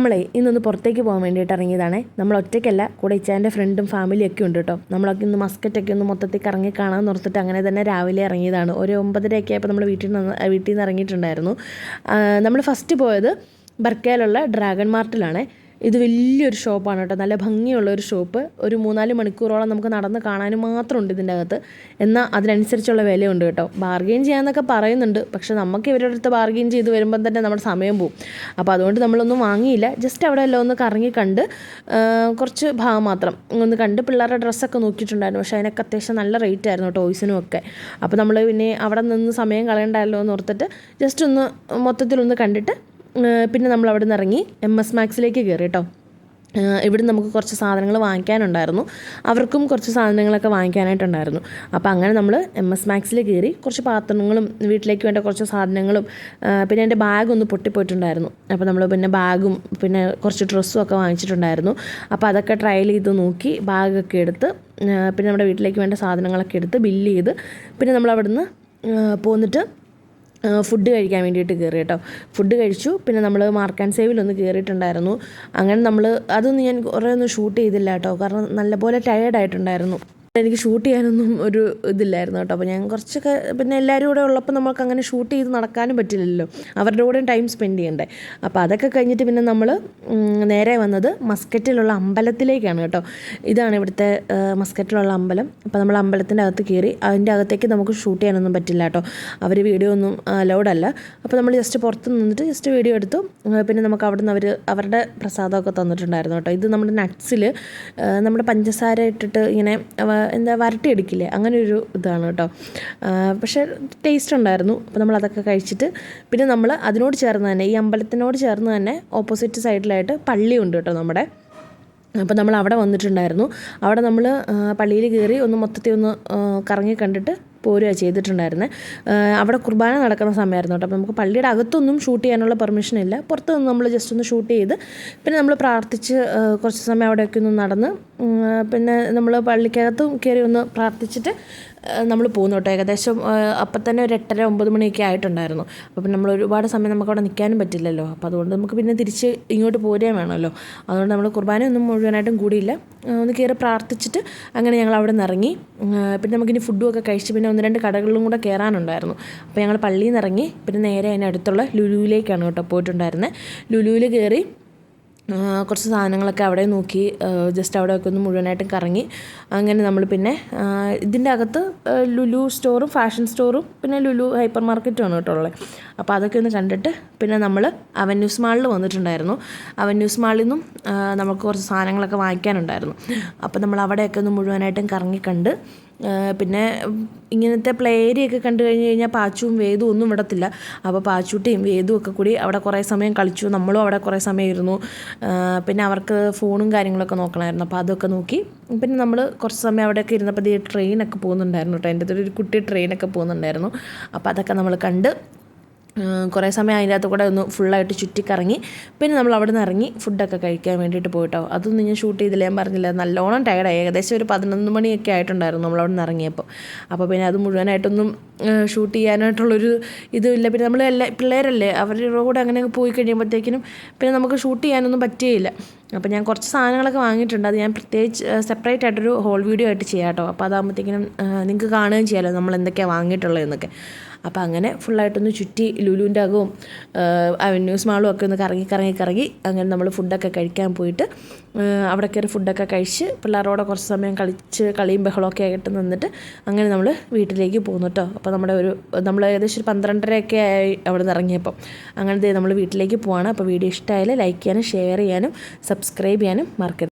നമ്മളെ ഇന്നൊന്ന് പുറത്തേക്ക് പോകാൻ വേണ്ടിയിട്ട് ഇറങ്ങിയതാണ്. നമ്മൾ ഒറ്റയ്ക്കല്ല കൂടെ ഇച്ചാന്റെ ഫ്രണ്ടും ഫാമിലിയൊക്കെ ഉണ്ട് കേട്ടോ നമ്മളൊക്കെ ഇന്ന് മസ്കറ്റൊക്കെ ഒന്ന് മൊത്തത്തിൽ കറങ്ങി കാണാൻ നിർത്തിട്ട് അങ്ങനെ തന്നെ രാവിലെ ഇറങ്ങിയതാണ്. ഒരു ഒമ്പതരയൊക്കെ ആയപ്പോൾ നമ്മൾ വീട്ടിൽ നിന്ന് വീട്ടിൽ നിന്ന് ഇറങ്ങിയിട്ടുണ്ടായിരുന്നു. നമ്മൾ ഫസ്റ്റ് പോയത് ബർക്കയിലുള്ള ഡ്രാഗൺ മാർട്ടിലാണ് ഇത് വലിയൊരു ഷോപ്പാണ് കേട്ടോ. നല്ല ഭംഗിയുള്ള ഒരു ഷോപ്പ്. ഒരു മൂന്നാൽ മണിക്കൂറോളം നമുക്ക് നടന്ന് കാണാനും മാത്രമുണ്ട് ഇതിന്റെ അകത്ത് എന്നാൽ അതിനനുസരിച്ചുള്ള വിലയുണ്ട് കേട്ടോ. ബാർഗെയിൻ ചെയ്യാമെന്നൊക്കെ പറയുന്നുണ്ട്. പക്ഷേ നമുക്ക് ഇവരുടെ അടുത്ത് ബാർഗെയിൻ ചെയ്ത് വരുമ്പം തന്നെ നമ്മുടെ സമയം പോവും. അപ്പോൾ അതുകൊണ്ട് നമ്മളൊന്നും വാങ്ങിയില്ല. ജസ്റ്റ് അവിടെ എല്ലാം ഒന്ന് കറങ്ങി കണ്ട് കുറച്ച് ഭാഗം മാത്രം. ഒന്ന് കണ്ട് പിള്ളേരുടെ ഡ്രസ്സൊക്കെ നോക്കിയിട്ടുണ്ടായിരുന്നു. പക്ഷേ അതിനൊക്കെ അത്യാവശ്യം നല്ല റേറ്റ് ആയിരുന്നു ടോയ്സിനും ഒക്കെ. അപ്പോൾ നമ്മൾ പിന്നെ അവിടെ നിന്ന് സമയം കളയണ്ടല്ലോ എന്ന് ഓർത്തിട്ട് ജസ്റ്റ് ഒന്ന് മൊത്തത്തിലൊന്ന് കണ്ടിട്ട് പിന്നെ നമ്മൾ അവിടെ നിന്ന് ഇറങ്ങി എം എസ് മാക്സിലേക്ക് കയറി കേട്ടോ ഇവിടെ നമുക്ക് കുറച്ച് സാധനങ്ങൾ വാങ്ങിക്കാനുണ്ടായിരുന്നു. അവർക്കും കുറച്ച് സാധനങ്ങളൊക്കെ വാങ്ങിക്കാനായിട്ടുണ്ടായിരുന്നു. അപ്പോൾ അങ്ങനെ നമ്മൾ എം എസ് മാക്സിൽ കയറി കുറച്ച് പാത്രങ്ങളും വീട്ടിലേക്ക് വേണ്ട കുറച്ച് സാധനങ്ങളും പിന്നെ എന്റെ ബാഗ് ഒന്ന് പൊട്ടിപ്പോയിട്ടുണ്ടായിരുന്നു. അപ്പോൾ നമ്മൾ പിന്നെ ബാഗും പിന്നെ കുറച്ച് ഡ്രസ്സും ഒക്കെ വാങ്ങിച്ചിട്ടുണ്ടായിരുന്നു. അപ്പോൾ അതൊക്കെ ട്രയൽ ചെയ്ത് നോക്കി ബാഗൊക്കെ എടുത്ത് പിന്നെ നമ്മുടെ വീട്ടിലേക്ക് വേണ്ട സാധനങ്ങളൊക്കെ എടുത്ത് ബില്ല് ചെയ്ത് പിന്നെ നമ്മൾ അവിടുന്ന് പോന്നിട്ട് ഫുഡ് കഴിക്കാൻ വേണ്ടിയിട്ട് കയറി കേട്ടോ. ഫുഡ് കഴിച്ചു പിന്നെ നമ്മൾ മാർക്ക് ആൻഡ് സേവിലൊന്ന് കയറിയിട്ടുണ്ടായിരുന്നു അങ്ങനെ നമ്മൾ അതൊന്നും ഞാൻ കുറേ ഒന്നും ഷൂട്ട് ചെയ്തില്ല കേട്ടോ. കാരണം നല്ലപോലെ ടയേർഡായിട്ടുണ്ടായിരുന്നു എനിക്ക് ഷൂട്ട് ചെയ്യാനൊന്നും ഒരു ഇതില്ലായിരുന്നു കേട്ടോ. അപ്പോൾ ഞാൻ കുറച്ചൊക്കെ പിന്നെ എല്ലാവരും കൂടെ ഉള്ളപ്പോൾ നമുക്ക് അങ്ങനെ ഷൂട്ട് ചെയ്ത് നടക്കാനും പറ്റില്ലല്ലോ. അവരുടെ കൂടെയും ടൈം സ്പെൻഡ് ചെയ്യണ്ടേ. അപ്പോൾ അതൊക്കെ കഴിഞ്ഞിട്ട് പിന്നെ നമ്മൾ നേരെ വന്നത് മസ്കറ്റിലുള്ള അമ്പലത്തിലേക്കാണ് കേട്ടോ. ഇതാണ് ഇവിടുത്തെ മസ്കറ്റിലുള്ള അമ്പലം. അപ്പോൾ നമ്മൾ അമ്പലത്തിന്റെ അകത്ത് കയറി അതിന്റെ അകത്തേക്ക് നമുക്ക് ഷൂട്ട് ചെയ്യാനൊന്നും പറ്റില്ല കേട്ടോ. അവർ വീഡിയോ ഒന്നും അലൗഡ് അല്ല അപ്പോൾ നമ്മൾ ജസ്റ്റ് പുറത്ത് നിന്നിട്ട് ജസ്റ്റ് വീഡിയോ എടുത്തു. പിന്നെ നമുക്ക് അവിടെ നിന്ന് അവർ അവരുടെ പ്രസാദമൊക്കെ തന്നിട്ടുണ്ടായിരുന്നു കേട്ടോ. ഇത് നമ്മുടെ നട്ട്സിൽ നമ്മുടെ പഞ്ചസാര ഇട്ടിട്ട് ഇങ്ങനെ എന്താ വരട്ടിയെടുക്കില്ലേ? അങ്ങനെ ഒരു ഇതാണ് കേട്ടോ. പക്ഷേ ടേസ്റ്റ് ഉണ്ടായിരുന്നു. അപ്പോൾ നമ്മൾ അതൊക്കെ കഴിച്ചിട്ട് പിന്നെ നമ്മൾ അതിനോട് ചേർന്ന് തന്നെ ഈ അമ്പലത്തിനോട് ചേർന്ന് തന്നെ ഓപ്പോസിറ്റ് സൈഡിലായിട്ട് പള്ളിയുണ്ട് കേട്ടോ നമ്മുടെ. അപ്പോൾ നമ്മൾ അവിടെ വന്നിട്ടുണ്ടായിരുന്നു. അവിടെ നമ്മൾ പള്ളിയിൽ കയറി ഒന്ന് മൊത്തത്തിൽ ഒന്ന് കറങ്ങി കണ്ടിട്ട് പോരുക ചെയ്തിട്ടുണ്ടായിരുന്നത് അവിടെ കുർബാന നടക്കുന്ന സമയമായിരുന്നു കേട്ടോ. അപ്പോൾ നമുക്ക് പള്ളിയുടെ അകത്തൊന്നും ഷൂട്ട് ചെയ്യാനുള്ള പെർമിഷൻ ഇല്ല. പുറത്ത് നിന്ന് നമ്മൾ ജസ്റ്റ് ഒന്ന് ഷൂട്ട് ചെയ്ത് പിന്നെ നമ്മൾ പ്രാർത്ഥിച്ച് കുറച്ച് സമയം അവിടെയൊക്കെ ഒന്ന് നടന്ന് പിന്നെ നമ്മൾ പള്ളിക്കകത്തും കയറി ഒന്ന് പ്രാർത്ഥിച്ചിട്ട് നമ്മൾ പോകുന്നു കേട്ടോ ഏകദേശം അപ്പം തന്നെ ഒരു എട്ടര ഒമ്പത് മണിയൊക്കെ ആയിട്ടുണ്ടായിരുന്നു. അപ്പം നമ്മൾ ഒരുപാട് സമയം നമുക്ക് അവിടെ നിൽക്കാനും പറ്റില്ലല്ലോ. അപ്പോൾ അതുകൊണ്ട് നമുക്ക് പിന്നെ തിരിച്ച് ഇങ്ങോട്ട് പോരുകയും വേണമല്ലോ. അതുകൊണ്ട് നമ്മൾ കുർബാനയൊന്നും മുഴുവനായിട്ടും കൂടിയില്ല. ഒന്ന് കയറി പ്രാർത്ഥിച്ചിട്ട് അങ്ങനെ ഞങ്ങൾ അവിടെ നിന്ന് ഇറങ്ങി. പിന്നെ നമുക്കിനി ഫുഡും ഒക്കെ കഴിച്ച് പിന്നെ ഒന്ന് രണ്ട് കടകളിലും കൂടെ കയറാനുണ്ടായിരുന്നു. അപ്പോൾ ഞങ്ങൾ പള്ളിയിൽ നിന്ന് ഇറങ്ങി. പിന്നെ നേരെ അതിനടുത്തുള്ള ലുലുവിലേക്കാണ് കേട്ടോ പോയിട്ടുണ്ടായിരുന്നത്. ലുലുവിൽ കയറി കുറച്ച് സാധനങ്ങളൊക്കെ അവിടെ നോക്കി ജസ്റ്റ് അവിടെയൊക്കെ ഒന്ന് മുഴുവനായിട്ടും കറങ്ങി. അങ്ങനെ നമ്മൾ പിന്നെ ഇതിന്റെ അകത്ത് ലുലു സ്റ്റോറും ഫാഷൻ സ്റ്റോറും പിന്നെ ലുലു ഹൈപ്പർ മാർക്കറ്റും ആണ് കേട്ടോ ഉള്ളത്. അപ്പോൾ അതൊക്കെ ഒന്ന് കണ്ടിട്ട് പിന്നെ നമ്മൾ അവന്യൂസ് മാളിൽ വന്നിട്ടുണ്ടായിരുന്നു. അവന്യൂസ് മാളിൽ നിന്നും നമുക്ക് കുറച്ച് സാധനങ്ങളൊക്കെ വാങ്ങിക്കാനുണ്ടായിരുന്നു. അപ്പോൾ നമ്മൾ അവിടെയൊക്കെ ഒന്ന് മുഴുവനായിട്ടും കറങ്ങി കണ്ട് പിന്നെ ഇങ്ങനത്തെ പ്ലേ ഏരിയ കണ്ടു കഴിഞ്ഞ് കഴിഞ്ഞാൽ പാച്ചുവും വേദും ഒന്നും വിടത്തില്ല. അപ്പോൾ പാച്ചൂട്ടിയും വേദും ഒക്കെ കൂടി അവിടെ കുറേ സമയം കളിച്ചു. നമ്മളും അവിടെ കുറേ സമയം ഇരുന്നു പിന്നെ അവർക്ക് ഫോണും കാര്യങ്ങളൊക്കെ നോക്കണമായിരുന്നു. അപ്പോൾ അതൊക്കെ നോക്കി. പിന്നെ നമ്മൾ കുറച്ച് സമയം അവിടെയൊക്കെ ഇരുന്നപ്പോൾ ഈ ട്രെയിനൊക്കെ പോകുന്നുണ്ടായിരുന്നു കേട്ടോ എന്റെ ഒരു കുട്ടി ട്രെയിനൊക്കെ പോകുന്നുണ്ടായിരുന്നു. അപ്പോൾ അതൊക്കെ നമ്മൾ കണ്ട് കുറേ സമയം അതിന്റെ അകത്ത് കൂടെ ഒന്ന് ഫുള്ളായിട്ട് ചുറ്റിക്കറങ്ങി. പിന്നെ നമ്മൾ അവിടെ നിന്ന് ഇറങ്ങി ഫുഡൊക്കെ കഴിക്കാൻ വേണ്ടിയിട്ട് പോയിട്ടോ. അതൊന്നും ഞാൻ ഷൂട്ട് ചെയ്തില്ല ഞാൻ പറഞ്ഞില്ല. നല്ലോണം ടയർഡായി ഏകദേശം ഒരു പതിനൊന്ന് മണിയൊക്കെ ആയിട്ടുണ്ടായിരുന്നു നമ്മൾ അവിടെ നിന്ന് ഇറങ്ങിയപ്പോൾ. അപ്പോൾ പിന്നെ അത് മുഴുവനായിട്ടൊന്നും ഷൂട്ട് ചെയ്യാനായിട്ടുള്ളൊരു ഇതുമില്ല. പിന്നെ നമ്മൾ എല്ലാ പിള്ളേരല്ലേ അവരുടെ കൂടെ അങ്ങനെ പോയി കഴിയുമ്പോഴത്തേക്കിനും പിന്നെ നമുക്ക് ഷൂട്ട് ചെയ്യാനൊന്നും പറ്റുകയില്ല അപ്പോൾ ഞാൻ കുറച്ച് സാധനങ്ങളൊക്കെ വാങ്ങിയിട്ടുണ്ട്. അത് ഞാൻ പ്രത്യേകിച്ച് സെപ്പറേറ്റ് ആയിട്ടൊരു ഹോൾ വീഡിയോ ആയിട്ട് ചെയ്യാം കേട്ടോ അപ്പോൾ അതാകുമ്പോഴത്തേക്കിനും നിങ്ങൾക്ക് കാണുകയും ചെയ്യാമല്ലോ നമ്മൾ എന്തൊക്കെയാണ് വാങ്ങിയിട്ടുള്ളതെന്നൊക്കെ. അപ്പോൾ അങ്ങനെ ഫുള്ളായിട്ടൊന്ന് ചുറ്റി ലുലുവിന്റെ അകവും അവന്യൂസ് മാളും ഒക്കെ ഒന്ന് കറങ്ങി കറങ്ങി കറങ്ങി അങ്ങനെ നമ്മൾ ഫുഡൊക്കെ കഴിക്കാൻ പോയിട്ട് അവിടെ കയറി ഫുഡൊക്കെ കഴിച്ച് പിള്ളേരോടെ കുറച്ച് സമയം കളിച്ച് കളിയും ബഹളമൊക്കെ ആയിട്ട് നിന്നിട്ട് അങ്ങനെ നമ്മൾ വീട്ടിലേക്ക് പോകുന്നു കേട്ടോ. അപ്പോൾ നമ്മുടെ ഒരു നമ്മൾ ഏകദേശം ഒരു പന്ത്രണ്ടരയൊക്കെ ആയി അവിടെ നിന്ന് ഇറങ്ങിയപ്പം അങ്ങനെ നമ്മൾ വീട്ടിലേക്ക് പോവാണ്. അപ്പോൾ വീഡിയോ ഇഷ്ടമായാൽ ലൈക്ക് ചെയ്യാനും ഷെയർ ചെയ്യാനും സബ്സ്ക്രൈബ് ചെയ്യാനും മറക്കരുത്.